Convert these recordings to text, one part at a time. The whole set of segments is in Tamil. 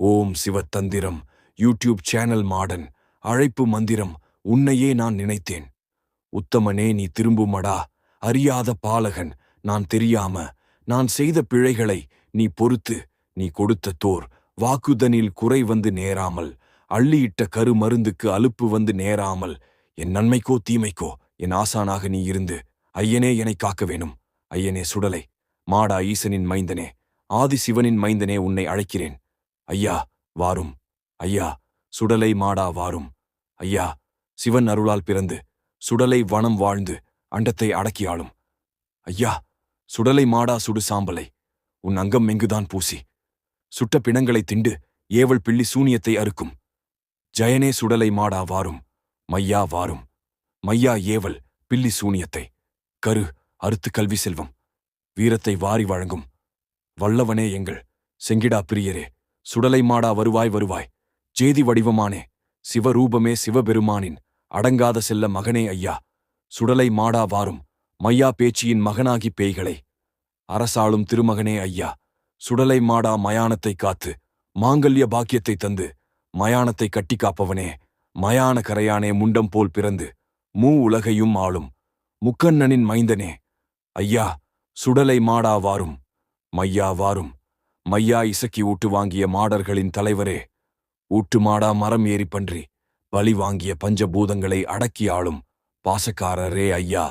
ஓம் சிவத்தந்திரம். YouTube channel Madan. அழைப்பு மந்திரம் உன்னையே நான் நினைத்தேன். உத்தமனே நீ திரும்புமடா. அறியாத பாலகன். நான் தெரியாம. நான் செய்த பிழைகளை நீ பொறுத்து. நீ கொடுத்த தோர். வாக்குதனில் குறை வந்து நேராமல். அள்ளியிட்ட கருமருந்துக்கு அலுப்பு வந்து நேராமல். என் நன்மைக்கோ தீமைக்கோ என் ஆசானாக நீ இருந்து. ஐயனே என்னை காக்க வேணும். ஐயனே சுடலை. மாடா ஈசனின் மைந்தனே. ஆதி சிவனின் மைந்தனே உன்னை அழைக்கிறேன். ஐயா வாரும். ஐயா சுடலை மாடா வாரும். ஐயா சிவன் அருளால் பிறந்து சுடலை வனம் வாழ்ந்து அண்டத்தை அடக்கியாளும் ஐயா சுடலை மாடா சுடு சாம்பலை. உன் அங்கம் எங்குதான் பூசி? சுட்ட பிணங்களை திண்டு ஏவல் பிள்ளி சூனியத்தை அறுக்கும். ஜயனே சுடலை மாடா வாரும். மையா வாரும். மையா ஏவல் பில்லி சூனியத்தை. கரு அறுத்து கல்வி செல்வம். வீரத்தை வாரி வழங்கும். வல்லவனே எங்கள் செங்கிடா பிரியரே. சுடலை மாடா வருவாய் வருவாய். ஜேதி வடிவமானே சிவரூபமே சிவபெருமானின் அடங்காத செல்ல மகனே ஐயா. சுடலை மாடா வாரும் மையா பேச்சியின் மகனாகி பேய்களை. அரசாளும் திருமகனே ஐயா. சுடலை மாடா மயானத்தை காத்து மாங்கல்ய பாக்கியத்தை தந்து மயானத்தை கட்டி காப்பவனே. மயான கரையானே முண்டம் போல் பிறந்து மூ உலகையும் ஆளும். முக்கண்ணனின் மைந்தனே ஐயா சுடலை மாடா வாரும் மையா வாரும். மையா இசக்கி ஊட்டு வாங்கிய மாடர்களின் தலைவரே ஊட்டு மாடா மரம் ஏறி பன்றி பலி வாங்கிய பஞ்சபூதங்களை அடக்கி ஆளும் பாசக்காரரே ஐயா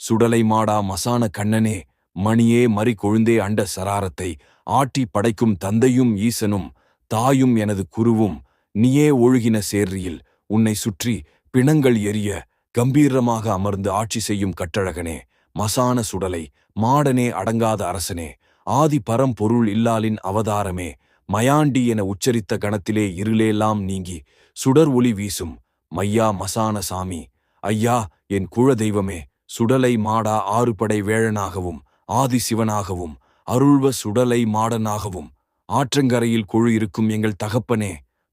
சுடலை மாடா மசான கண்ணனே மணியே மறி கொழுந்தே அண்ட சராரத்தை ஆட்டி படைக்கும் தந்தையும் ஈசனும் தாயும் எனது குருவும் நீயே ஒழுகின சேர்ரியில் உன்னை சுற்றி பிணங்கள் எரிய கம்பீரமாக அமர்ந்து ஆட்சி செய்யும் கட்டழகனே மசான சுடலை மாடனே அடங்காத அரசனே ஆதி பரம்பொருள் இல்லாலின் அவதாரமே. மயாண்டி என உச்சரித்த கணத்திலே இருளேலாம் நீங்கி சுடர் ஒளி வீசும். மையா மசான சாமி. ஐயா என் குழ தெய்வமே சுடலை மாடா ஆறுபடை வேழனாகவும் ஆதி சிவனாகவும் அருள்வ சுடலை மாடனாகவும். ஆற்றங்கரையில் குழு இருக்கும் எங்கள் தகப்பனே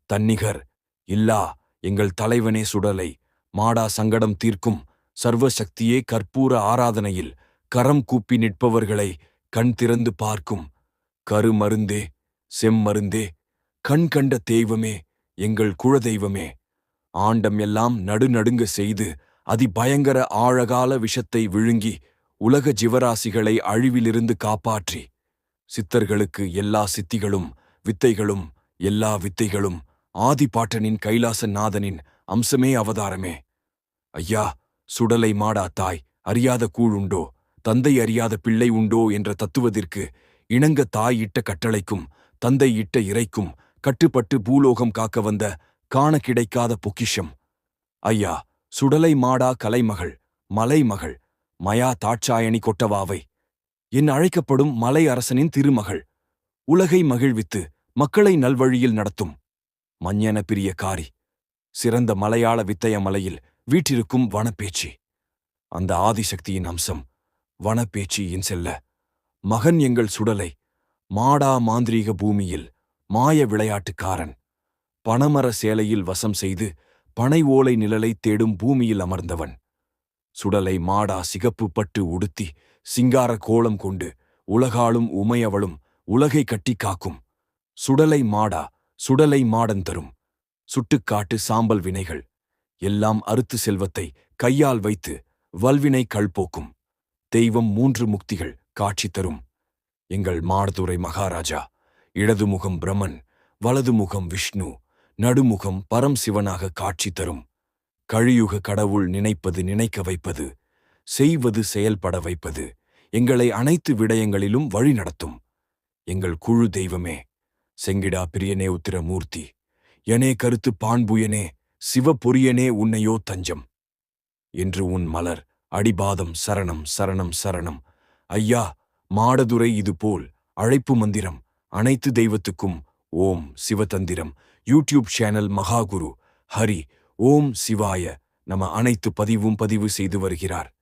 தன்னிகர். இல்லா எங்கள் தலைவனே சுடலை. மாடா சங்கடம் தீர்க்கும். சர்வசக்தியே கற்பூர ஆராதனையில். கரம் கூப்பி நிற்பவர்களை கண் திறந்து பார்க்கும். கருமருந்தே செம்மருந்தே கண் கண்ட தெய்வமே எங்கள் குழதெய்வமே ஆண்டம் எல்லாம் நடுநடுங்க செய்து அதிபயங்கர ஆழகால விஷத்தை விழுங்கி உலக ஜீவராசிகளை அழிவிலிருந்து காப்பாற்றி. சித்தர்களுக்கு எல்லா சித்திகளும் வித்தைகளும் எல்லா வித்தைகளும் ஆதிபாட்டனின் கைலாசநாதனின் அம்சமே அவதாரமே. ஐயா சுடலை மாடா தாய் அறியாத கூழுண்டோ? தந்தை அறியாத பிள்ளை உண்டோ என்ற தத்துவத்திற்கு இணங்க தாய் இட்ட கட்டளைக்கும் தந்தை இட்ட இறைக்கும் கட்டுப்பட்டு பூலோகம் காக்க வந்த காண கிடைக்காத பொக்கிஷம். ஐயா சுடலை மாடா கலைமகள் மலைமகள் மயா தாட்சாயணி கொட்டவாவை. என் அழைக்கப்படும் மலை அரசனின் திருமகள். உலகை மகிழ்வித்து மக்களை நல்வழியில் நடத்தும். மஞ்சன பிரிய காரி சிறந்த மலையாள வித்தய மலையில் வீற்றிருக்கும் வனப்பேச்சு. அந்த ஆதிசக்தியின் அம்சம் வனப்பேச்சியின் செல்ல. மகன் எங்கள் சுடலை மாடா மாந்திரீக பூமியில் மாய விளையாட்டுக்காரன். பனமர சேலையில் வசம் செய்து பனை ஓலை நிழலை தேடும் பூமியில் அமர்ந்தவன். சுடலை மாடா சிகப்பு பட்டு உடுத்தி சிங்கார கோலம் கொண்டு உலகாளும் உமையவளும் உலகை கட்டி காக்கும். சுடலை மாடா சுடலை மாடன் தரும். சுட்டுக்காட்டு சாம்பல் வினைகள். எல்லாம் அறுத்து செல்வத்தை கையால் வைத்து வல்வினை கள்போக்கும். தெய்வம் மூன்று முக்திகள் காட்சி தரும். எங்கள் மாடதுரை மகாராஜா இடது முகம் பிரமன் வலதுமுகம் விஷ்ணு நடுமுகம் பரம் சிவனாக காட்சி தரும். கழியுக கடவுள் நினைப்பது நினைக்க வைப்பது செய்வது செயல்பட வைப்பது எங்களை அனைத்து விடயங்களிலும் வழி நடத்தும். எங்கள் குழு தெய்வமே செங்கிடா பிரியனே உத்திரமூர்த்தி எனே கருத்து பாண்புயனே சிவபொரியனே உன்னையோ தஞ்சம். என்று உன் மலர் அடிபாதம் சரணம் சரணம் சரணம். ஐயா மாடதுரை இதுபோல் அழைப்பு மந்திரம் அனைத்து தெய்வத்துக்கும் Om சிவதந்திரம். YouTube channel Mahaguru. Hari Om சிவாய. நம அனைத்து பதிவும் பதிவு செய்து வருகிறார்.